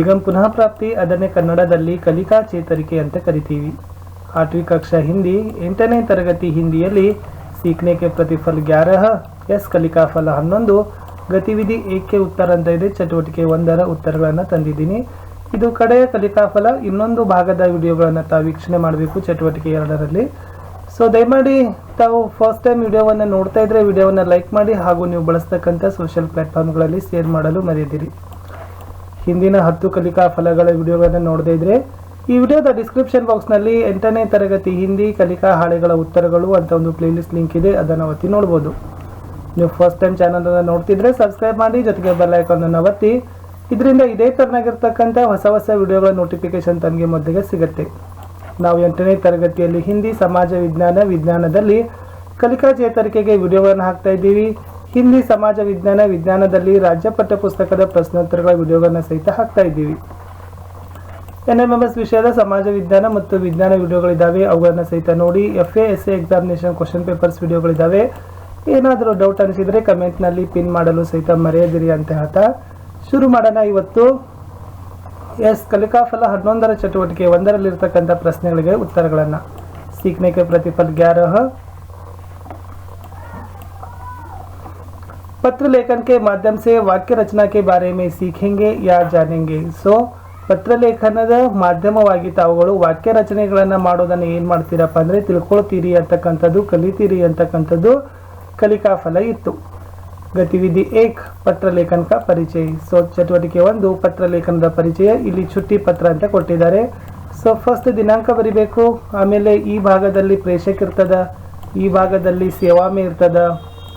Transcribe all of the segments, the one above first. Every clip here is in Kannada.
ಈಗ ಪುನಃ ಪ್ರಾಪ್ತಿ, ಅದನ್ನೇ ಕನ್ನಡದಲ್ಲಿ ಕಲಿಕಾ ಚೇತರಿಕೆ ಅಂತ ಕರಿತೀವಿ. ಆठवीं ಕಕ್ಷಾ ಹಿಂದಿ, ಎಂಟನೇ ತರಗತಿ ಹಿಂದಿಯಲ್ಲಿ ಸೀಕ್ನೇಕೆ ಪ್ರತಿಫಲ ಗ್ಯಾರಹ, ಎಸ್ ಕಲಿಕಾ ಫಲ ಹನ್ನೊಂದು, ಗತಿವಿಧಿ ಏಕೆ ಉತ್ತರ ಅಂತ ಇದೆ, ಚಟುವಟಿಕೆ ಒಂದರ ಉತ್ತರಗಳನ್ನು ತಂದಿದ್ದೀನಿ. ಇದು ಕಡೆಯ ಕಲಿಕಾ ಫಲ, ಇನ್ನೊಂದು ಭಾಗದ ವಿಡಿಯೋಗಳನ್ನು ತಾವು ವೀಕ್ಷಣೆ ಮಾಡಬೇಕು, ಚಟುವಟಿಕೆ ಎರಡರಲ್ಲಿ. ಸೊ ದಯಮಾಡಿ ತಾವು ಫಸ್ಟ್ ಟೈಮ್ ವಿಡಿಯೋವನ್ನು ನೋಡ್ತಾ ಇದ್ರೆ ವಿಡಿಯೋವನ್ನು ಲೈಕ್ ಮಾಡಿ ಹಾಗೂ ನೀವು ಬಳಸ್ತಕ್ಕಂಥ ಸೋಷಿಯಲ್ ಪ್ಲಾಟ್ಫಾರ್ಮ್ಗಳಲ್ಲಿ ಶೇರ್ ಮಾಡಲು ಮರೆಯದಿರಿ. ಹಿಂದಿನ ಹತ್ತು ಕಲಿಕಾ ಫಲಗಳ ವಿಡಿಯೋಗಳನ್ನು ನೋಡದೇ ಇದ್ರೆ, ಈ ವಿಡಿಯೋದ ಡಿಸ್ಕ್ರಿಪ್ಷನ್ ಬಾಕ್ಸ್ನಲ್ಲಿ ಎಂಟನೇ ತರಗತಿ ಹಿಂದಿ ಕಲಿಕಾ ಹಾಳೆಗಳ ಉತ್ತರಗಳು ಅಂತ ಒಂದು ಪ್ಲೇಲಿಸ್ಟ್ ಲಿಂಕ್ ಇದೆ, ಅದನ್ನು ಒತ್ತಿ ನೋಡ್ಬೋದು. ನೀವು ಫಸ್ಟ್ ಟೈಮ್ ಚಾನಲನ್ನು ನೋಡ್ತಿದ್ರೆ ಸಬ್ಸ್ಕ್ರೈಬ್ ಮಾಡಿ, ಜೊತೆಗೆ ಬೆಲ್ ಐಕಾನನ್ನು ಒತ್ತಿ. ಇದರಿಂದ ಇದೇ ಥರನಾಗಿರ್ತಕ್ಕಂಥ ಹೊಸ ಹೊಸ ವಿಡಿಯೋಗಳ ನೋಟಿಫಿಕೇಶನ್ ತನಗೆ ಮೊದಲಿಗೆ ಸಿಗುತ್ತೆ. ನಾವು ಎಂಟನೇ ತರಗತಿಯಲ್ಲಿ ಹಿಂದಿ ಸಮಾಜ ವಿಜ್ಞಾನ ವಿಜ್ಞಾನದಲ್ಲಿ ಕಲಿಕಾ ಚೇತರಿಕೆಗೆ ವಿಡಿಯೋಗಳನ್ನು ಹಾಕ್ತಾ ಇದ್ದೀವಿ. ಹಿಂದಿ ಸಮಾಜ ವಿಜ್ಞಾನ ವಿಜ್ಞಾನದಲ್ಲಿ ರಾಜ್ಯ ಪಠ್ಯಪುಸ್ತಕದ ಪ್ರಶ್ನೋತ್ತರಗಳ ವಿಡಿಯೋಗಳನ್ನು ಸಹಿತ ಹಾಕ್ತಾ ಇದ್ದೀವಿ. ಎನ್ ಎಂ ಎಂ ಎಸ್ ವಿಷಯದ ಸಮಾಜ ವಿಜ್ಞಾನ ಮತ್ತು ವಿಜ್ಞಾನ ವಿಡಿಯೋಗಳಿದ್ದಾವೆ ಅವುಗಳನ್ನು ಸಹಿತ ನೋಡಿ F A S A examination question papers ವಿಡಿಯೋಗಳಿದ್ದಾವೆ ಏನಾದರೂ ಡೌಟ್ ಅನಿಸಿದರೆ ಕಮೆಂಟ್ನಲ್ಲಿ ಪಿನ್ ಮಾಡಲು ಸಹಿತ ಮರೆಯದಿರಿ ಅಂತ ಹೇಳ್ತಾ ಶುರು ಮಾಡೋಣ ಇವತ್ತು. ಎಸ್, ಕಲಿಕಾಫಲ ಹನ್ನೊಂದರ ಚಟುವಟಿಕೆ ಒಂದರಲ್ಲಿರ್ತಕ್ಕಂಥ ಪ್ರಶ್ನೆಗಳಿಗೆ ಉತ್ತರಗಳನ್ನು. ಸೀಕ್ನೇಕೆ ಪ್ರತಿಫಲ್ ಗ್ಯಾರಹ पत्र लेखन के माध्यम से वाक्य रचना के बारे में सीखेंगे या जानेंगे ಸೊ ಪತ್ರ ಲೇಖನದ ಮಾಧ್ಯಮವಾಗಿ ತಾವುಗಳು ವಾಕ್ಯ ರಚನೆಗಳನ್ನು ಮಾಡೋದನ್ನು ಏನು ಮಾಡ್ತೀರಪ್ಪ ಅಂದರೆ ತಿಳ್ಕೊಳ್ತೀರಿ ಅಂತಕ್ಕಂಥದ್ದು ಕಲಿತೀರಿ ಅಂತಕ್ಕಂಥದ್ದು ಕಲಿಕಾ ಫಲ ಇತ್ತು ಗತಿವಿಧಿ ಏಕ್ ಪತ್ರ ಲೇಖನ ಕಾ ಪರಿಚಯ ಸೊ ಚಟುವಟಿಕೆ ಒಂದು ಪತ್ರ ಲೇಖನದ ಪರಿಚಯ ಇಲ್ಲಿ ಚುಟ್ಟಿ ಪತ್ರ ಅಂತ ಕೊಟ್ಟಿದ್ದಾರೆ ಸೊ ಫಸ್ಟ್ ದಿನಾಂಕ ಬರಿಬೇಕು ಆಮೇಲೆ ಈ ಭಾಗದಲ್ಲಿ ಪ್ರೇಷಕ್ ಇರ್ತದ ಈ ಭಾಗದಲ್ಲಿ ಸೇವಾಮೆ ಇರ್ತದ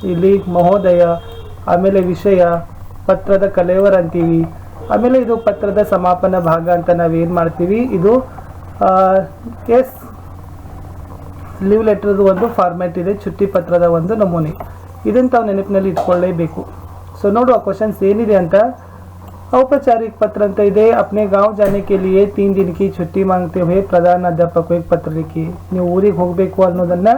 ಇಲ್ಲಿ ಮಹೋದಯ ಆಮೇಲೆ ವಿಷಯ ಪತ್ರದ ಕಲೆಯವರ್ ಅಂತೀವಿ ಆಮೇಲೆ ಇದು ಪತ್ರದ ಸಮಾಪನ ಭಾಗ ಅಂತ ನಾವೇನು ಮಾಡ್ತೀವಿ ಇದು ಎಸ್ ಲೀವ್ ಲೆಟರ್ದು ಒಂದು ಫಾರ್ಮ್ಯಾಟ್ ಇದೆ ಚುಟ್ಟಿ ಪತ್ರದ ಒಂದು ನಮೂನೆ ಇದನ್ನು ತಾವು ನೆನಪಿನಲ್ಲಿ ಇಟ್ಕೊಳ್ಳೇಬೇಕು ಸೊ ನೋಡುವ ಕ್ವಶನ್ಸ್ ಏನಿದೆ ಅಂತ औपचारिक पत्र ಅಂತ ಇದೆ अपने गांव जाने के लिए तीन दिन की छुट्टी मांगते हुए ಪ್ರಧಾನ ಅಧ್ಯಾಪಕ ಪತ್ರ ಲಿಖಿ ನೀವು ಊರಿಗೆ ಹೋಗಬೇಕು ಅನ್ನೋದನ್ನ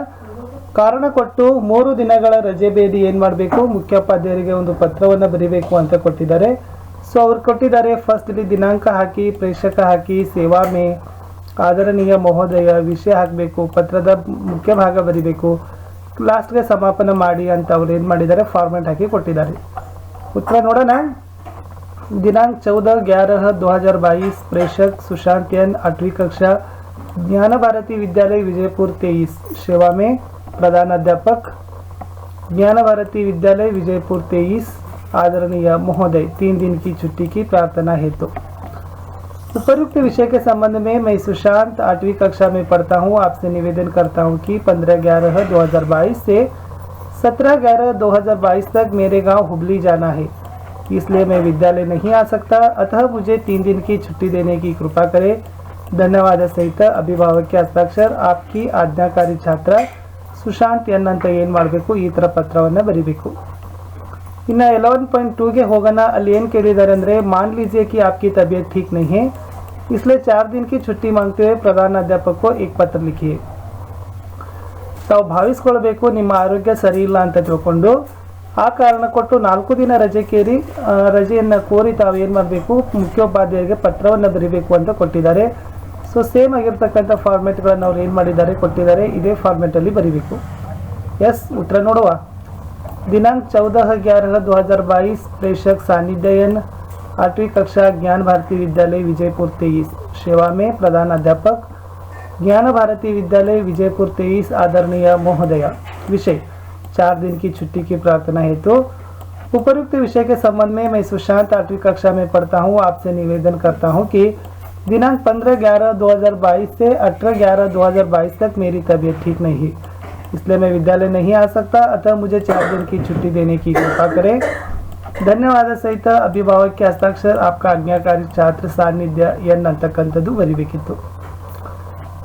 ಕಾರಣ ಕೊಟ್ಟು ಮೂರು ದಿನಗಳ ರಜೆ ಬೇದಿ ಏನು ಮಾಡಬೇಕು? ಮುಖ್ಯೋಪಾಧ್ಯಾಯರಿಗೆ ಒಂದು ಪತ್ರವನ್ನು ಬರೀಬೇಕು ಅಂತ ಕೊಟ್ಟಿದ್ದಾರೆ. ಸೊ ಅವ್ರು ಕೊಟ್ಟಿದ್ದಾರೆ ಫಸ್ಟ್ ಇಲ್ಲಿ ದಿನಾಂಕ ಹಾಕಿ, ಪ್ರೇಕ್ಷಕ ಹಾಕಿ, ಸೇವಾ ಮೇ, ಆದರಣೀಯ ಮಹೋದಯ, ವಿಷಯ ಹಾಕಬೇಕು, ಪತ್ರದ ಮುಖ್ಯ ಭಾಗ ಬರೀಬೇಕು ಲಾಸ್ಟ್ಗೆ ಸಮಾಪನ ಮಾಡಿ ಅಂತ ಅವ್ರು ಏನು ಮಾಡಿದ್ದಾರೆ ಫಾರ್ಮೆಟ್ ಹಾಕಿ ಕೊಟ್ಟಿದ್ದಾರೆ. ಉತ್ತರ ನೋಡೋಣ. ದಿನಾಂಕ ಚೌದ, ಗ್ಯಾರಹ ದೋ ಹಜಾರ್ ಬಾಯಿಸ್ ಪ್ರೇಷಕ್ ಸುಶಾಂತ್ ಎನ್ ಅಟ್ವಿ ಕಕ್ಷಾ ಜ್ಞಾನ ಭಾರತಿ ವಿದ್ಯಾಲಯ, ವಿಜಯಪುರ್, ತೇಯಿಸ್ ಶಿವಾಮೆ प्रधान अध्यापक ज्ञान भारती विद्यालय विजयपुर तेईस आदरणीय महोदय तीन दिन की छुट्टी की प्रार्थना हेतु तो। उपरुक्त विषय के संबंध में मैं सुशांत आठवीं कक्षा में पढ़ता हूँ आपसे निवेदन करता हूँ कि 15 ग्यारह 2022 से 17 ग्यारह 2022 तक मेरे गाँव हुबली जाना है इसलिए मैं विद्यालय नहीं आ सकता अतः मुझे तीन दिन की छुट्टी देने की कृपा करें धन्यवाद सहित अभिभावक के हस्ताक्षर आपकी आज्ञाकारी छात्रा ಸುಶಾಂತ್ ಎನ್ ಅಂತ ಏನು ಮಾಡಬೇಕು? ಈ ಥರ ಪತ್ರವನ್ನು ಬರಿಬೇಕು. ಇನ್ನು ಎಲೆವೆನ್ ಪಾಯಿಂಟ್ ಟೂಗೆ ಹೋಗೋಣ. ಅಲ್ಲಿ ಏನು ಕೇಳಿದ್ದಾರೆ ಅಂದರೆ ಮಾನ್ ಲೀಜಿಯ ಕಿ ಆಪ್ಕಿ ತಬಿಯತ್ ಠೀಕ್ ನಹಿ ಹೇ. इसलिए चार दिन की छुट्टी मांगते हुए ಪ್ರಧಾನಾಧ್ಯಾಪಕ ಪತ್ರ ಲಿಖಿ ತಾವು ಭಾವಿಸ್ಕೊಳ್ಬೇಕು, ನಿಮ್ಮ ಆರೋಗ್ಯ ಸರಿ ಇಲ್ಲ ಅಂತ ತಿಳ್ಕೊಂಡು, ಆ ಕಾರಣ ಕೊಟ್ಟು ನಾಲ್ಕು ದಿನ ರಜೆ ಕೇರಿ ರಜೆಯನ್ನು ಕೋರಿ ತಾವು ಏನು ಮಾಡಬೇಕು ಮುಖ್ಯೋಪಾಧ್ಯಾಯರಿಗೆ ಪತ್ರವನ್ನು ಬರೀಬೇಕು ಅಂತ ಕೊಟ್ಟಿದ್ದಾರೆ. ಸೊ ಸೇಮ್ ಆಗಿರ್ತಕ್ಕಂಥ ಫಾರ್ಮೆಟ್ಗಳನ್ನು ಅವ್ರು ಏನು ಮಾಡಿದ್ದಾರೆ ಕೊಟ್ಟಿದ್ದಾರೆ ಇದೇ ಫಾರ್ಮೆಟಲ್ಲಿ ಬರೀಬೇಕು ಎಸ್ ಉತ್ತರ ನೋಡುವ दिनांक 14 ग्यारह 2022 प्रेषक सानिध्ययन आठवीं कक्षा ज्ञान भारती विद्यालय विजयपुर तेईस सेवा में प्रधान अध्यापक ज्ञान भारती विद्यालय विजयपुर तेईस आदरणीय महोदय विषय चार दिन की छुट्टी की प्रार्थना हेतु उपयुक्त विषय के संबंध में मैं सुशांत आठवीं कक्षा में पढ़ता हूँ आपसे निवेदन करता हूँ कि दिनांक 15 ग्यारह 2022 से 18 ग्यारह 2022 तक मेरी तबीयत ठीक नहीं है इसलिए मैं विद्यालय नहीं आ सकता अतः मुझे चार दिन की छुट्टी देने की कृपा करें ಧನ್ಯವಾದ ಸಹಿತ ಅಭಿಭಾವಕ್ಕೆ ಹಸ್ತಾಕ್ಷರ ಆಪ್ಕ ಆಜ್ಞಾಕಾರಿ ಛಾತ್ರ ಸಾನ್ನಿಧ್ಯ ಎನ್ ಅಂತಕ್ಕಂಥದ್ದು ಬರಿಬೇಕಿತ್ತು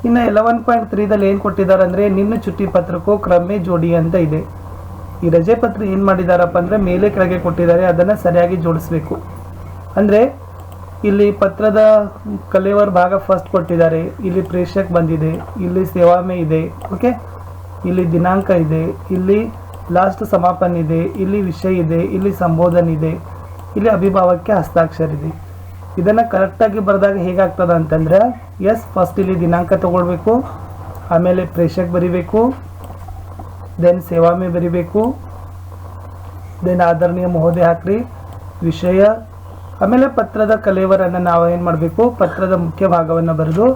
ಇನ್ನು ಎಲೆವನ್ ಪಾಯಿಂಟ್ ತ್ರೀದಲ್ಲಿ ಏನು ಕೊಟ್ಟಿದ್ದಾರೆ ಅಂದರೆ ನಿನ್ನ ಚುಟ್ಟಿ ಪತ್ರಕ್ಕೂ ಕ್ರಮೆ ಜೋಡಿ ಅಂತ ಇದೆ ಈ ರಜೆ ಪತ್ರ ಏನು ಮಾಡಿದಾರಪ್ಪ ಅಂದರೆ ಮೇಲೆ ಕೆಳಗೆ ಕೊಟ್ಟಿದ್ದಾರೆ ಅದನ್ನು ಸರಿಯಾಗಿ ಜೋಡಿಸ್ಬೇಕು ಅಂದರೆ ಇಲ್ಲಿ ಪತ್ರದ ಕಲೆಯವರ್ ಭಾಗ ಫಸ್ಟ್ ಕೊಟ್ಟಿದ್ದಾರೆ. ಇಲ್ಲಿ ಪ್ರೇಷಕ್ ಬಂದಿದೆ. ಇಲ್ಲಿ ಸೇವಾಮೆ ಇದೆ. ಓಕೆ ಇಲ್ಲಿ ದಿನಾಂಕ ಇದೆ. ಇಲ್ಲಿ ಲಾಸ್ಟ್ ಸಮಾಪನ ಇದೆ. ಇಲ್ಲಿ ವಿಷಯ ಇದೆ. ಇಲ್ಲಿ ಸಂಬೋಧನೆ ಇದೆ. ಇಲ್ಲಿ ಅಭಿಭಾವಕ್ಕೆ ಹಸ್ತಾಕ್ಷರ ಇದೆ. ಇದನ್ನು ಕರೆಕ್ಟಾಗಿ ಬರೆದಾಗ ಹೇಗಾಗ್ತದ ಅಂತಂದ್ರೆ ಎಸ್ ಫಸ್ಟ್ ಇಲ್ಲಿ ದಿನಾಂಕ ತಗೊಳ್ಬೇಕು. ಆಮೇಲೆ ಪ್ರೇಷಕ್ ಬರಿಬೇಕು. ದೆನ್ ಸೇವಾಮೆ ಬರಿಬೇಕು. ದೆನ್ ಆದರಣೀಯ ಮಹೋದಯ ಹಾಕ್ರಿ. ವಿಷಯ ಆಮೇಲೆ ಪತ್ರದ ಕಲೇವರನ್ನು ನಾವು ಏನು ಮಾಡಬೇಕು? ಪತ್ರದ ಮುಖ್ಯ ಭಾಗವನ್ನು ಬರೆದು,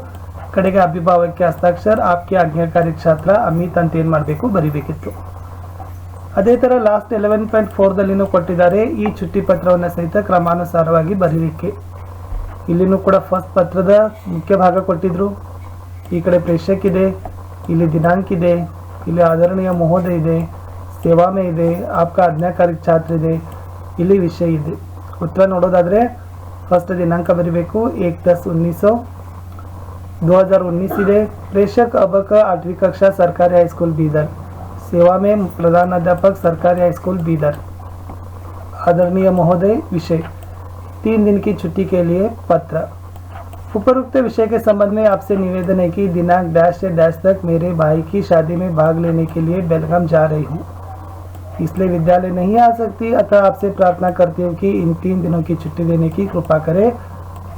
ಕಡೆಗೆ ಅಭಿಭಾವಕ್ಕೆ ಹಸ್ತಾಕ್ಷರ, ಆಪ್ಕೆ ಆಜ್ಞಾಕಾರಿ ಛಾತ್ರ ಅಮಿತ್ ಅಂತ ಏನು ಮಾಡಬೇಕು? ಬರಿಬೇಕಿತ್ತು. ಅದೇ ಥರ ಲಾಸ್ಟ್ ಎಲೆವೆನ್ ಪಾಯಿಂಟ್ ಫೋರ್ದಲ್ಲಿನೂ ಕೊಟ್ಟಿದ್ದಾರೆ. ಈ ಚುಟ್ಟಿ ಪತ್ರವನ್ನು ಸಹಿತ ಕ್ರಮಾನುಸಾರವಾಗಿ ಬರೀಲಿಕ್ಕೆ. ಇಲ್ಲಿನೂ ಕೂಡ ಫಸ್ಟ್ ಪತ್ರದ ಮುಖ್ಯ ಭಾಗ ಕೊಟ್ಟಿದ್ರು. ಈ ಕಡೆ ಪ್ರೇಷಕ್ ಇದೆ ಇಲ್ಲಿ ದಿನಾಂಕ ಇದೆ ಇಲ್ಲಿ ಆಧರಣೀಯ ಮಹೋದಯ ಇದೆ ಸೇವಾಮೆ ಇದೆ, ಆಪ್ಕ ಆಜ್ಞಾಕಾರಿ ಛಾತ್ರ ಇದೆ, ಇಲ್ಲಿ ವಿಷಯ ಇದೆ. ಉತ್ತರ ನೋಡೋದಾದ್ರೆ ಫಸ್ಟ್ ದಿನಾಂಕ ಬರೀಬೇಕು ಏಕ್ ದಸ್ ಉನ್ನೀಸೋ दो हजार उन्नीस ಇದೆ प्रेषक अबक आठवीं कक्षा सरकारी हाई स्कूल बीदर सेवा में प्रधान अध्यापक सरकारी हाई स्कूल बीदर आदरणीय महोदय विषय तीन दिन की छुट्टी के लिए पत्र उपरोक्त विषय के संबंध में आपसे निवेदन है कि दिनांक डैश से डैश तक मेरे भाई की शादी में भाग लेने के लिए बेलगाम जा रही हूँ इसलिए विद्यालय नहीं आ सकती अतः आपसे प्रार्थना करती हूँ कि इन तीन दिनों की छुट्टी देने की कृपा करें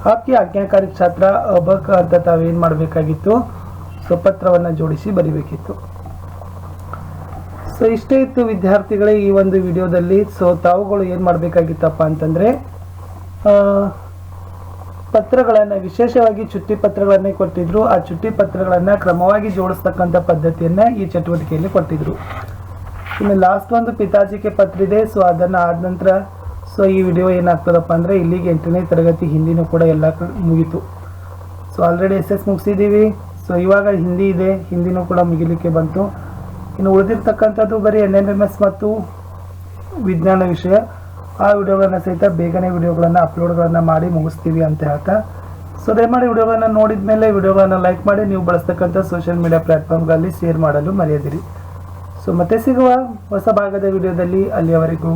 ಆಪ್ಗೆ ಆಜ್ಞಾಕಾರಿ ಛಾತ್ರ ಅಬಕ್ ಅಂತ ತಾವೇನು ಮಾಡಬೇಕಾಗಿತ್ತು ಸೊ ಪತ್ರವನ್ನು ಜೋಡಿಸಿ ಬರಿಬೇಕಿತ್ತು ಸೊ ಇಷ್ಟೇ ಇತ್ತು ವಿದ್ಯಾರ್ಥಿಗಳೇ ಈ ಒಂದು ವಿಡಿಯೋದಲ್ಲಿ ಸೊ ತಾವುಗಳು ಏನು ಮಾಡಬೇಕಾಗಿತ್ತಪ್ಪ ಅಂತಂದರೆ ಪತ್ರಗಳನ್ನು ವಿಶೇಷವಾಗಿ ಚುಟ್ಟಿ ಪತ್ರಗಳನ್ನೇ ಕೊಟ್ಟಿದ್ರು ಆ ಚುಟ್ಟಿ ಪತ್ರಗಳನ್ನು ಕ್ರಮವಾಗಿ ಜೋಡಿಸ್ತಕ್ಕಂಥ ಪದ್ಧತಿಯನ್ನು ಈ ಚಟುವಟಿಕೆಯಲ್ಲಿ ಕೊಟ್ಟಿದ್ರು ಇನ್ನು ಲಾಸ್ಟ್ ಒಂದು ಪಿತಾಜಿಗೆ ಪತ್ರ ಇದೆ ಸೊ ಅದನ್ನು ಆದ ನಂತರ ಸೊ ಈ ವಿಡಿಯೋ ಏನಾಗ್ತದಪ್ಪ ಅಂದರೆ ಇಲ್ಲಿಗೆ ಎಂಟನೇ ತರಗತಿ ಹಿಂದಿನೂ ಕೂಡ ಎಲ್ಲ ಮುಗಿತು. ಸೊ ಆಲ್ರೆಡಿ ಎಸ್ ಎಸ್ ಮುಗಿಸಿದ್ದೀವಿ ಸೊ ಇವಾಗ ಹಿಂದಿ ಇದೆ. ಹಿಂದಿನೂ ಕೂಡ ಮುಗಿಲಿಕ್ಕೆ ಬಂತು. ಇನ್ನು ಉಳಿದಿರ್ತಕ್ಕಂಥದ್ದು ಬರೀ ಎನ್ ಎಂ ಎಂ ಎಸ್ ಮತ್ತು ವಿಜ್ಞಾನ ವಿಷಯ. ಆ ವಿಡಿಯೋಗಳನ್ನು ಸಹಿತ ಬೇಗನೆ ವಿಡಿಯೋಗಳನ್ನು ಅಪ್ಲೋಡ್ಗಳನ್ನು ಮಾಡಿ ಮುಗಿಸ್ತೀವಿ ಅಂತ ಹೇಳ್ತಾ. ಸೊ ದಯಮಾಡಿ ವಿಡಿಯೋಗಳನ್ನು ನೋಡಿದ ಮೇಲೆ ವಿಡಿಯೋಗಳನ್ನು ಲೈಕ್ ಮಾಡಿ, ನೀವು ಬಳಸ್ತಕ್ಕಂಥ ಸೋಷಿಯಲ್ ಮೀಡಿಯಾ ಪ್ಲ್ಯಾಟ್ಫಾರ್ಮ್ಗಳಲ್ಲಿ ಶೇರ್ ಮಾಡಲು ಮರೆಯದಿರಿ. ಸೊ ಮತ್ತೆ ಸಿಗುವ ಹೊಸ ಭಾಗದ ವಿಡಿಯೋದಲ್ಲಿ ಅಲ್ಲಿಯವರೆಗೂ